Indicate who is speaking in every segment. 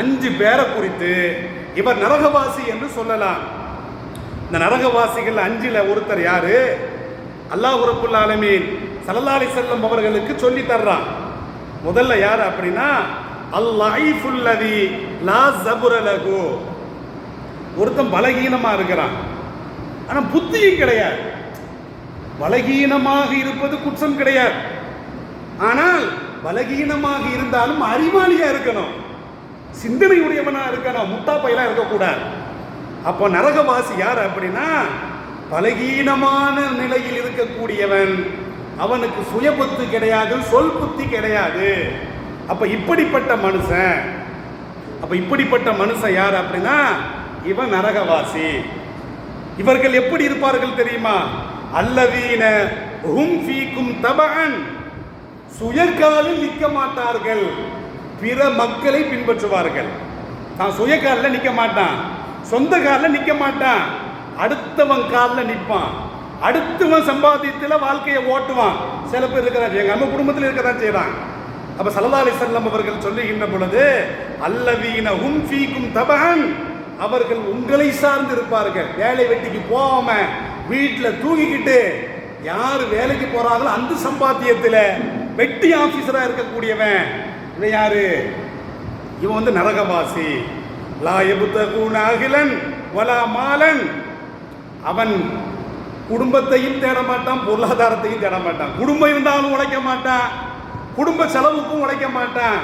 Speaker 1: அஞ்சு பேரை குறித்து இவர் நரகவாசி என்று சொல்லலாம். இந்த நரகவாசிகள் அஞ்சில் ஒருத்தர் யாரு? அல்லாஹ் ரப்புல் ஆலமீன் சல்லல்லாஹு செல்லம் அவர்களுக்கு சொல்லி தர்றான். முதல்ல யார் அப்படின்னா அல்லாஹிஃபுல்லதி லா ஜபுர ஒருத்தன் பலகீனமா இருக்கிறான். ஆனா புத்தியும் கிடையாது. பலகீனமாக இருப்பது குற்றம் கிடையாது. ஆனால் பலகீனமாக இருந்தாலும் அறிவாளியா இருக்கணும். சிந்தனை உடையவனா நான் முட்டா பையலாம் இருக்கக்கூடாது. அப்போ நரகவாசி யார் அப்படின்னா பலகீனமான நிலையில் இருக்கக்கூடியவன். அவனுக்கு சுய புத்தி கிடையாது சொல் புத்தி கிடையாது. அப்போ இப்படிப்பட்ட மனுஷன் அப்போ இப்படிப்பட்ட மனுஷன் யார் அப்படின்னா இவன் நரகவாசி. இவர்கள் எப்படி இருப்பார்கள் தெரியுமா? அல்லவீன ஹும் ஃபீக்கும் தபகன் சுயகாலில் நிற்க மாட்டார்கள். பிற மக்களை பின்பற்றுவார்கள். தான் சுயகாலில் நிற்க மாட்டான். சொந்த காலில் நிற்க மாட்டான். அடுத்தவன் காலில் நிற்பான் அடுத்தவன் சம்பாத்தியத்தில் வாழ்க்கையை ஓட்டுவான். சில பேர் இருக்கிறாங்க. எங்கள் நம்ம குடும்பத்தில் இருக்க தான் செய்கிறான் அப்போ அலைஹி வஸல்லம் அவர்கள் சொல்லுகின்ற பொழுது அல்லவீன உம் ஃபீக்கும் தபகன் அவர்கள் உங்களை சார்ந்து இருப்பார்கள். வேலை வெட்டிக்கு போகாம வீட்டில் தூங்கிக்கிட்டு யார் வேலைக்கு போகிறாங்களோ அந்த சம்பாத்தியத்தில் வெட்டி ஆஃபீஸராக இருக்கக்கூடியவன் இவன் யாரு? இவன் வந்து நரகவாசி. லா எபுத்தகூன அகிலன் வலா மாலன். அவன் குடும்பத்தையும் தேட மாட்டான் பொருளாதாரத்தையும் தேட மாட்டான். குடும்பம் இருந்தாலும் உழைக்க மாட்டான் குடும்ப செலவுக்கும் உழைக்க மாட்டான்.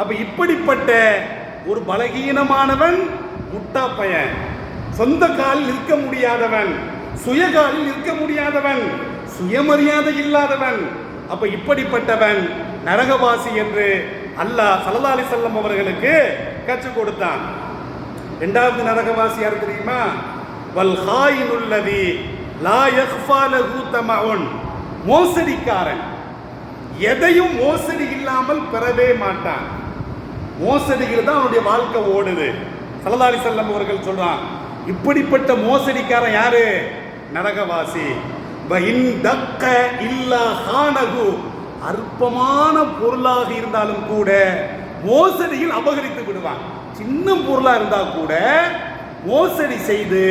Speaker 1: அப்ப இப்படிப்பட்ட ஒரு பலகீனமானவன் முட்டா பையன். சொந்த காலில் இருக்க முடியாதவன் சுய காலில் இருக்க முடியாதவன் சுயமரியாதை இல்லாதவன். அப்ப இப்படிப்பட்டவன் நரகவாசி என்று அல்லாஹ் சல்லா அலி வஸல்லம் அவர்களுக்கு கற்றுக் கொடுத்தான். இரண்டாவது நரகவாசியார் தெரியுமா? வல் ஹாயினுல்லதி லா யக்ஃபா தமஉன். மோசடிக்காரன். எதையும் மோசடி இல்லாமல் பெறவே மாட்டான். மோசடியில் தான் அவனுடைய வாழ்க்கை ஓடுது. சல்லல்லாஹு செல்லம் அவர்கள் சொல்றான் இப்படிப்பட்ட மோசடிக்காரன் யாரு? நரகவாசி. வ இன் தக்க இல்லா ஹானகு அற்பமான பொருளாக இருந்தாலும் கூட மோசடியில் அபகரித்து விடுவான். சின்ன பொருளாக இருந்தால் கூட மோசடி செய்து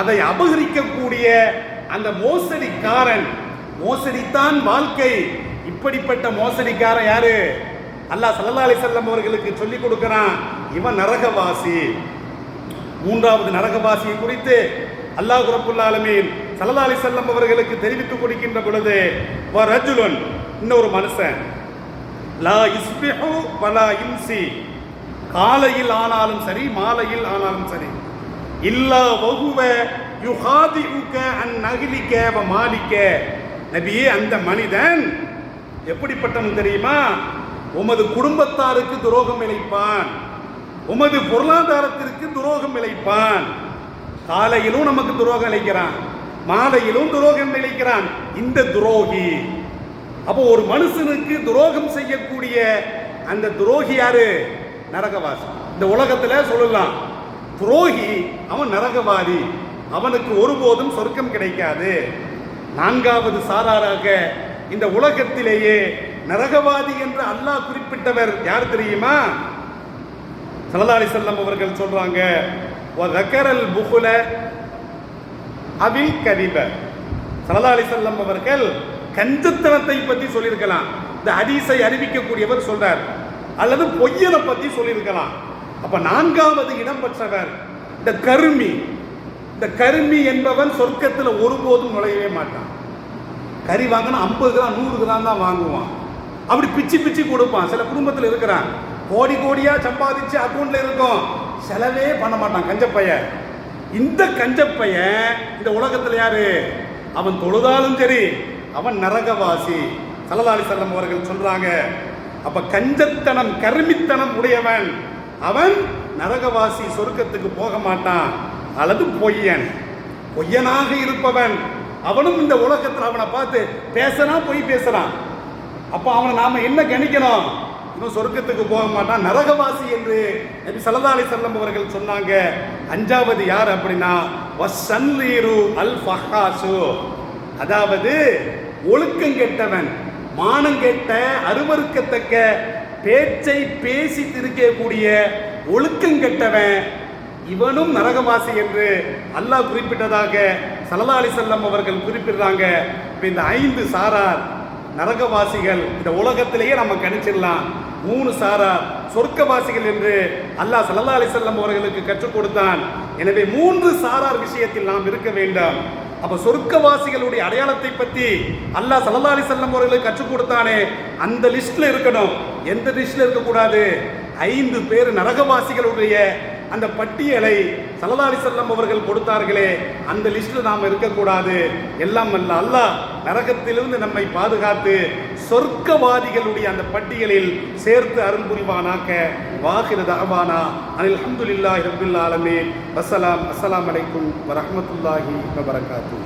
Speaker 1: அதை அபகரிக்கக்கூடிய அந்த மோசடிக்காரன் மோசடித்தான் வாழ்க்கை. இப்படிப்பட்ட மோசடிக்காரன் யாரு? அல்லாஹ் சல்லா அலி செல்லம் அவர்களுக்கு சொல்லிக் கொடுக்கிறான் இவன் நரகவாசி. மூன்றாவது நரகவாசியை குறித்து அல்லாஹ் ரப்புல் சல்லா அலி செல்லம் அவர்களுக்கு தெரிவித்து கொடுக்கின்ற பொழுது வ இன்னொரு மனுஷன். லா இஸ்பிஹு வலா இம்சி காலையில் ஆனாலும் சரி மாலையில் ஆனாலும் சரி. இல்லா வகுவ யுஹாதிஉக அன் நகிலிக்க மாலிக்க நபியே அந்த மனிதன் எப்படிப்பட்டவன் தெரியுமா? உமது குடும்பத்தாருக்கு துரோகம் இழைப்பான். உமது பொருளாதாரத்திற்கு துரோகம் இழைப்பான். காலையிலும் நமக்கு துரோகம் இழைக்கிறான். மாலையிலும் துரோகம் இழைக்கிறான். இந்த துரோகி. அப்போ ஒரு மனுஷனுக்கு துரோகம் செய்யக்கூடிய அந்த துரோகி யாரு? நரகவாசி. இந்த உலகத்துல சொல்லலாம். துரோகி அவன் நரகவாதி. அவனுக்கு ஒருபோதும் சொர்க்கம் கிடைக்காது. நான்காவது சாராராக இந்த உலகத்திலேயே நரகவாதி என்று அல்லாஹ் குறிப்பிட்டவர் யார் தெரியுமா? சல்லல்லாஹு செல்லம் அவர்கள் சொல்றாங்க வ புகுல அபில் கதிப. சல்லல்லாஹு செல்லம் அவர்கள் கஞ்சத்தனத்தை பற்றி சொல்லியிருக்கலாம். இந்த ஹதீஸை அறிவிக்கக்கூடியவர் சொல்றார். அல்லது பொய்யனை பற்றி சொல்லியிருக்கலாம். அப்ப நான்காவது இடம் பெற்றவர் இந்த கருமி. இந்த கருமி என்பவன் சொர்க்கத்தில் ஒருபோதும் நுழையவே மாட்டான். கறி வாங்கினா ஐம்பது கிராம் நூறு கிராம் தான் வாங்குவான். அப்படி பிச்சு பிச்சு கொடுப்பான். சில குடும்பத்தில் இருக்கிறான். கோடி கோடியா சம்பாதிச்சு அக்கௌண்ட்ல இருக்கும். செலவே பண்ண மாட்டான் கஞ்சப்பையன் இந்த கஞ்சப்பையன் இந்த உலகத்தில் யாரு? அவன் தொழுதாலும் சரி அவன் நரகவாசி. சலதாளி செல்லம் அவர்கள் சொல்றாங்க அப்ப கஞ்சத்தனம் கருமித்தனம் உடையவன் அவன் நரகவாசி சொர்க்கத்துக்கு போக மாட்டான் அல்லது பொய்யன். பொய்யனாக இருப்பவன் அவனும் இந்த உலகத்தில் அவனை பார்த்து பேசலாம் பொய் பேசுறான். அப்போ அவனை நாம என்ன கணிக்கணும்? இன்னும் சொர்க்கத்துக்கு போக மாட்டான். நரகவாசி என்று நபி ஸல்லல்லாஹு அலைஹி அவர்கள் சொன்னாங்க. அஞ்சாவது யார் அப்படின்னா அல் ஃபஹாசு அதாவது ஒழுக்கம் கெட்டவன் மானம் கெட்ட அருவருக்கத்தக்க பேச்சை பேசி திருக்கக்கூடிய ஒழுக்கம் கெட்டவன் இவனும் நரகவாசி என்று அல்லாஹ் குறிப்பிட்டதாக சல்லா அலிசல்லம் அவர்கள் குறிப்பிடுறாங்க. இப்போ இந்த ஐந்து சாரார் நரகவாசிகள் இந்த உலகத்திலேயே நம்ம கணிச்சிடலாம். மூணு சாரார் சொர்க்கவாசிகள் என்று அல்லாஹ் சல்லா அலிசல்லம் அவர்களுக்கு கற்றுக் கொடுத்தான். எனவே மூன்று சாரார் விஷயத்தில் நாம் இருக்க வேண்டாம். அப்ப சொர்க்கவாசிகளுடைய அடையாளத்தை பத்தி அல்லாஹ் சல்லா அலிசல்லம் அவர்களுக்கு கற்றுக் கொடுத்தானே? அந்த லிஸ்ட்ல இருக்கணும். எந்த லிஸ்ட்ல இருக்கக்கூடாது? ஐந்து பேர் நரகவாசிகளுடைய அந்த பட்டியலை சல்லா செல்லம் அவர்கள் கொடுத்தார்களே அந்த லிஸ்ட்ல நாம் இருக்கக்கூடாது. எல்லாம் அல்ல அல்லாஹ் நரகத்திலிருந்து நம்மை பாதுகாத்து சொர்க்கவாதிகளுடைய அந்த பட்டியலில் சேர்த்து அருண்புரிவானாக்க புரிவானாக்க வாகிர அனில் அஹமதுல்லா ரபில் ஆலமீன். வசலாம் அஸ்ஸலாமு அலைக்கும் வரமத்துல்லாஹி வபரகாத்துஹு.